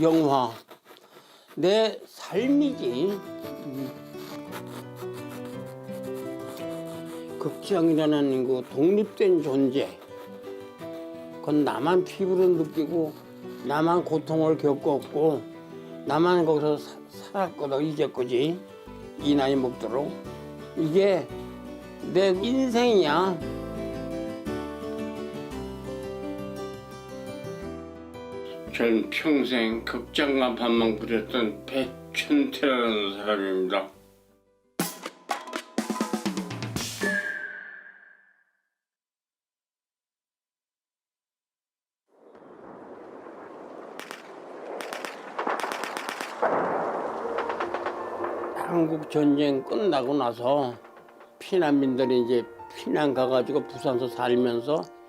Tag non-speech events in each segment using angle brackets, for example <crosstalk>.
영화. 내 삶이지. 극장이라는 그 독립된 존재. 그건 나만 피부로 느끼고 나만 고통을 겪었고 나만 거기서 사- 살았거든 이제까지? 이 나이 먹도록. 이게 내 인생이야 전 평생 극장 간판만 그렸던 배춘태라는 사람입니다. 한국 전쟁 끝나고 나서 피난민들이 이제 피난 가가지고 부산서 살면서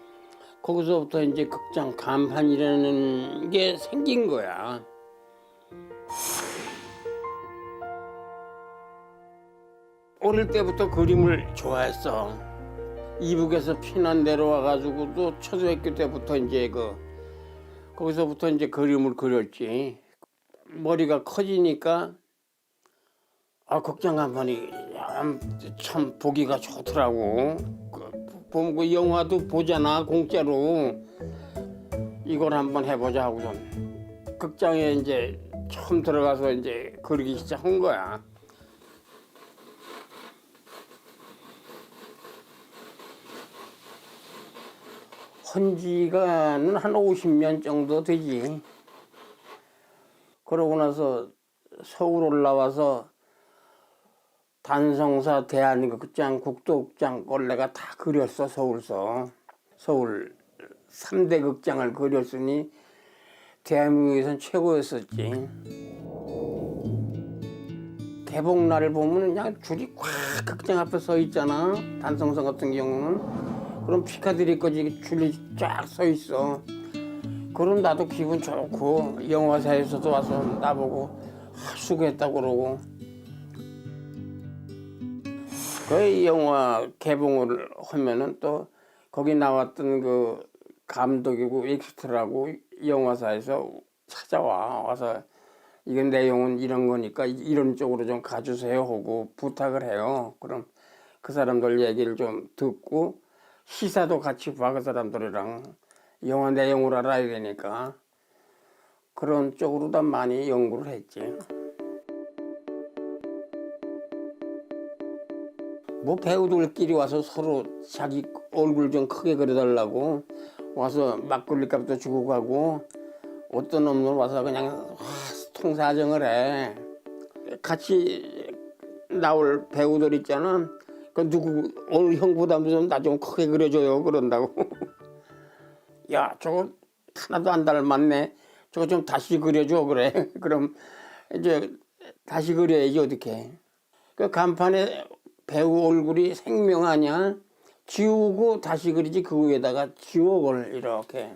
거기서부터 이제 극장 간판이라는 게 생긴 거야. 어릴 때부터 그림을 좋아했어. 이북에서 피난 내려와가지고도 초등학교 때부터 이제 그 거기서부터 이제 그림을 그렸지. 머리가 커지니까 아 극장 간판이 참, 참 보기가 좋더라고. 그, 보면 그 영화도 보잖아 공짜로. 이걸 한번 해보자 하고선 극장에 이제 처음 들어가서 이제 그리기 시작한 거야. 헌지가는 한 50년 정도 되지. 그러고 나서 서울 올라와서 단성사 대한극장 국도극장 걸 내가 다 그렸어 서울서. 서울 3대 극장을 그렸으니 대한민국에선 최고였었지. 개봉날을 보면 그냥 줄이 꽉 극장 앞에 서 있잖아. 단성사 같은 경우는. 그럼 피카디리까지 줄이 쫙 서 있어. 그럼 나도 기분 좋고 영화사에서도 와서 나보고 아, 수고했다고 그러고 그 영화 개봉을 하면은 또 거기 나왔던 그 감독이고 엑스트라고 영화사에서 찾아와 와서 이건 내용은 이런 거니까 이런 쪽으로 좀 가주세요 하고 부탁을 해요. 그럼 그 사람들 얘기를 좀 듣고 시사도 같이 봐 그 사람들이랑 영화 내용을 알아야 되니까 그런 쪽으로 다 많이 연구를 했지. 뭐 배우들끼리 와서 서로 자기 얼굴 좀 크게 그려달라고 와서 막걸리 값도 주고 가고 어떤 놈들 와서 그냥 통사정을 해. 같이 나올 배우들 있잖아. 그 누구 오늘 형보다 무슨 나좀 크게 그려줘요. 그런다고. <laughs> 야 저거 하나도 안 닮았네. 저거 좀 다시 그려줘. 그래. <laughs> 그럼 이제 다시 그려야지 어떻게. 그 간판에 배우 얼굴이 생명 아니야 지우고 다시 그리지 그 위에다가 지워걸 이렇게.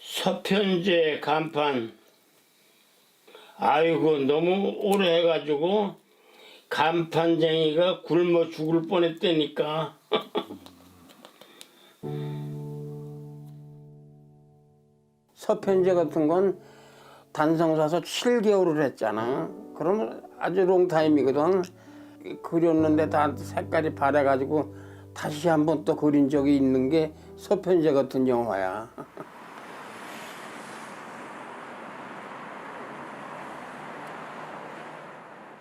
서편제 간판. 아이고 너무 오래 해가지고 간판쟁이가 굶어 죽을 뻔했다니까 <laughs> 서편제 같은 건 단성 사서 7개월을 했잖아. 그러면 아주 롱타임이거든. 그렸는데 다 색깔이 바래가지고 다시 한번 또 그린 적이 있는 게 서편제 같은 영화야. <laughs>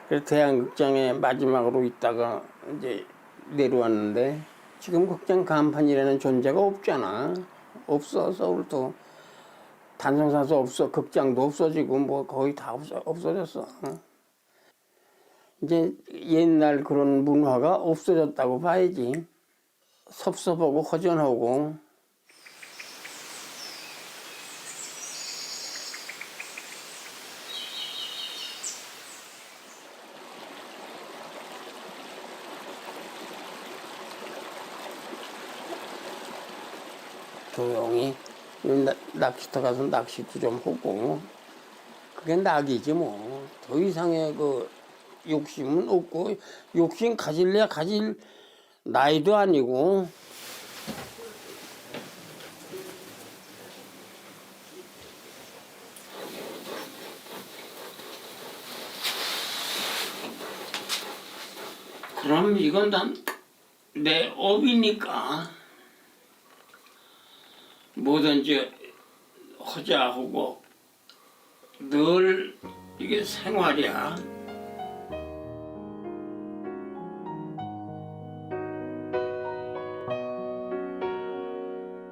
그래서 대한극장에 마지막으로 있다가 이제 내려왔는데 지금 극장 간판이라는 존재가 없잖아. 없어 서울도. 단성사도 없어, 극장도 없어지고 뭐 거의 다 없어, 없어졌어. 이제 옛날 그런 문화가 없어졌다고 봐야지. 섭섭하고 허전하고 조용히 나- 낚시터 가서 낚시도 좀 하고. 그게 낙이지 뭐. 더 이상의 그 욕심은 없고 욕심 가질래야 가질 나이도 아니고. 그럼 이건 난 내 업이니까 뭐든지 하자 하고 늘 이게 생활이야.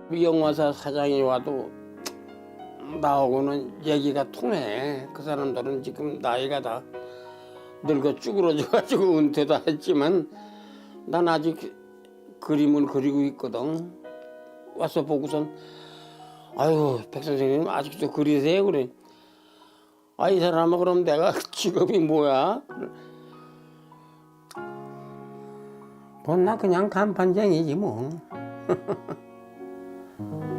미영화사 사장이 와도 나하고는 얘기가 통해. 그 사람들은 지금 나이가 다 늙어 쭈그러져가지고 은퇴도 했지만 난 아직 그림을 그리고 있거든. 와서 보고선 아유 백 선생님 아직도 그리세요 그래. 아 이 사람아 그럼 내가 <laughs> 직업이 뭐야? 뭐 나 그냥 간판쟁이지 뭐. <laughs>